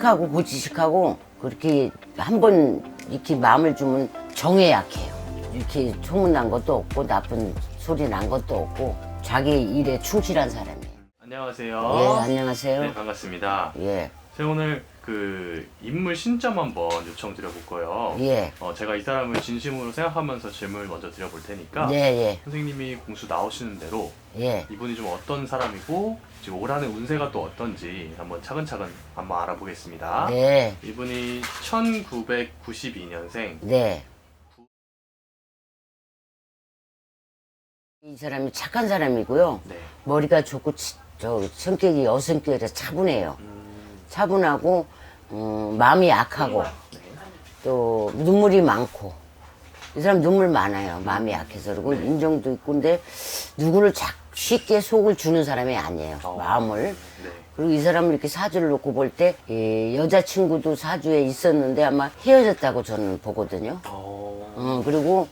착하고 고지식하고 그렇게 한 번 이렇게 마음을 주면 정에 약해요. 이렇게 소문난 것도 없고 나쁜 소리 난 것도 없고 자기 일에 충실한 사람이에요. 안녕하세요. 예, 안녕하세요. 네, 반갑습니다. 예, 제가 오늘 그 인물 신점 한번 요청 드려볼 거예요. 예, 어, 제가 이 사람을 진심으로 생각하면서 질문을 먼저 드려볼 테니까 네, 선생님이 공수 나오시는 대로 예, 예. 이분이 좀 어떤 사람이고 지금 올 한해 운세가 또 어떤지 한번 차근차근 한번 알아보겠습니다. 네, 이분이 1992년생 네. 이 사람이 착한 사람이고요. 네. 머리가 좋고 치- 저 성격이 여성격이라 차분해요. 음, 차분하고 음, 마음이 약하고 네. 또 눈물이 많고 이 사람 눈물 많아요. 마음이 약해서 그리고 인정도 있고 근데 누구를 작 쉽게 속을 주는 사람이 아니에요. 어. 마음을 네. 그리고 이 사람을 이렇게 사주를 놓고 볼 때 여자친구도 사주에 있었는데 아마 헤어졌다고 저는 보거든요. 어, 어, 그리고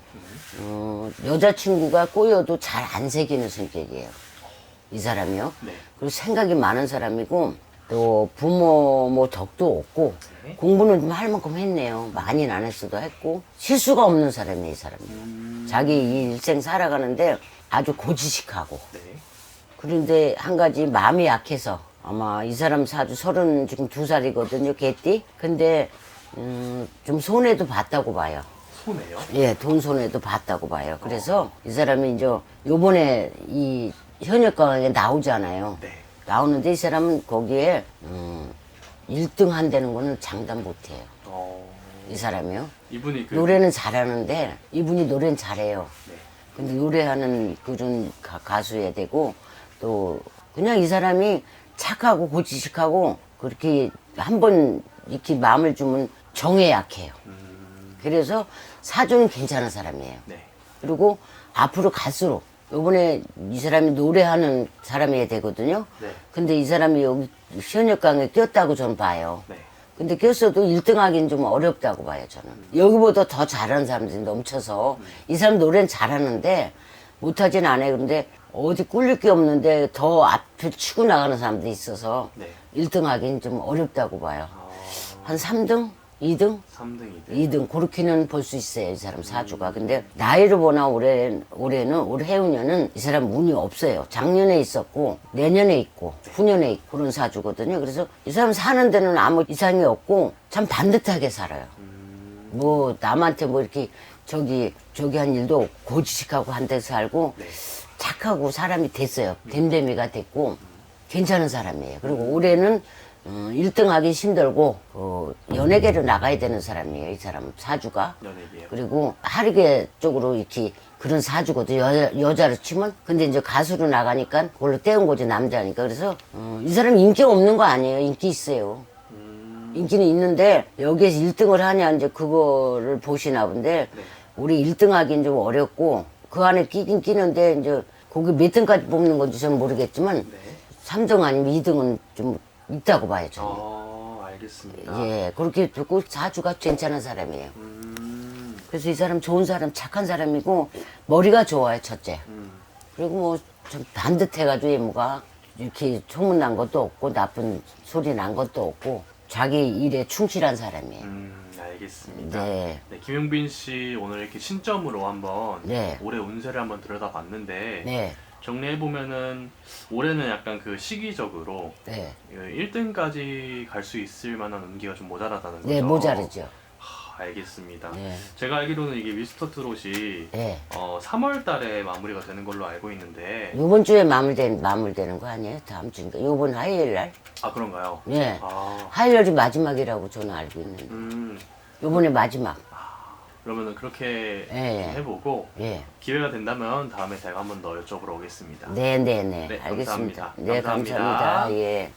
어, 여자친구가 꼬여도 잘 안 새기는 성격이에요. 이 사람이요. 네. 그리고 생각이 많은 사람이고 또 부모 뭐 덕도 없고 네. 공부는 좀 할 만큼 했네요. 많이는 안 했어도 했고 실수가 없는 사람이에요, 이 사람이. 음, 자기 이 일생 살아가는데 아주 고지식하고 네. 그런데 한 가지 마음이 약해서 아마 이 사람 사주 서른 지금 두 살이거든요, 개띠. 근데 음, 좀 손해도 봤다고 봐요. 손해요? 예, 돈 손해도 봤다고 봐요. 그래서 이 사람이 이제 요번에 이 현역 강에 나오잖아요. 네. 나오는데 이 사람은 거기에 음, 1등 한다는 거는 장담 못 해요. 어, 이 사람이요. 이분이 그 노래는 잘하는데 이분이 노래는 잘해요. 네. 근데 노래하는 그런 가- 가수여야 되고 또 그냥 이 사람이 착하고 고지식하고 그렇게 한 번 이렇게 마음을 주면 정에 약해요. 음, 그래서 사주는 괜찮은 사람이에요. 네. 그리고 앞으로 갈수록 요번에 이 사람이 노래하는 사람이어야 되거든요. 네. 근데 이 사람이 여기 현역강에 꼈다고 저는 봐요. 네. 근데 꼈어도 1등 하긴 좀 어렵다고 봐요, 저는. 여기보다 더 잘하는 사람들이 넘쳐서 이 사람 노래는 잘하는데 못하진 않아요. 근데 어디 꿀릴 게 없는데 더 앞을 치고 나가는 사람들이 있어서 네. 1등 하긴 좀 어렵다고 봐요. 어, 한 3등? 2등? 3등, 2등. 2등. 그렇게는 볼 수 있어요 이 사람 사주가. 근데 나이를 보나 올해 올해는 올 해운년은 이 사람 운이 없어요. 작년에 있었고 내년에 있고 후년에 있고 그런 사주거든요. 그래서 이 사람 사는 데는 아무 이상이 없고 참 반듯하게 살아요. 뭐 남한테 뭐 이렇게 저기 저기 한 일도 없고 고지식하고 한데 살고 네. 착하고 사람이 됐어요. 댐댐이가 됐고 괜찮은 사람이에요. 그리고 올해는 어, 1등 하기 힘들고 어, 연예계로 나가야 되는 사람이에요 이 사람 사주가. 연예계요. 그리고 하리게 쪽으로 이렇게 그런 사주거든. 여, 여자로 치면. 근데 이제 가수로 나가니까 그걸로 떼운 거지 남자니까. 그래서 어, 이 사람 인기 없는 거 아니에요. 인기 있어요. 음, 인기는 있는데 여기에서 1등을 하냐 이제 그거를 보시나 본데 네. 우리 1등 하긴 좀 어렵고 그 안에 끼긴 끼는데 이제 거기 몇 등까지 뽑는 건지 저는 모르겠지만 네. 3등 아니면 2등은 좀 있다고 봐요 저는 어, 알겠습니다. 예 그렇게 듣고 사주가 괜찮은 사람이에요 음, 그래서 이 사람 좋은 사람 착한 사람이고 머리가 좋아요 첫째 음, 그리고 뭐좀 반듯해가지고 외모가 이렇게 소문난 것도 없고 나쁜 소리 난 것도 없고 자기 일에 충실한 사람이에요. 음, 알겠습니다. 네. 네, 김용빈 씨 오늘 이렇게 신점으로 한번 네. 올해 운세를 한번 들여다봤는데 네, 정리해 보면은 올해는 약간 그 시기적으로 네, 1등까지 갈 수 있을 만한 운기가 좀 모자라다는 거죠. 네 모자르죠. 하, 알겠습니다. 네, 제가 알기로는 이게 미스터 트롯이 네. 어, 3월 달에 마무리가 되는 걸로 알고 있는데 이번 주에 마무리된 마무리되는 거 아니에요? 다음 주인가? 이번 화요일 날? 아 그런가요? 네. 아, 화요일이 마지막이라고 저는 알고 있는데. 음, 이번에 마지막. 그러면은 그렇게 예, 예. 해보고 예. 기회가 된다면 다음에 제가 한번 더 여쭤보러 오겠습니다. 네, 네, 네. 네, 알겠습니다. 감사합니다. 네, 감사합니다. 감사합니다. 예.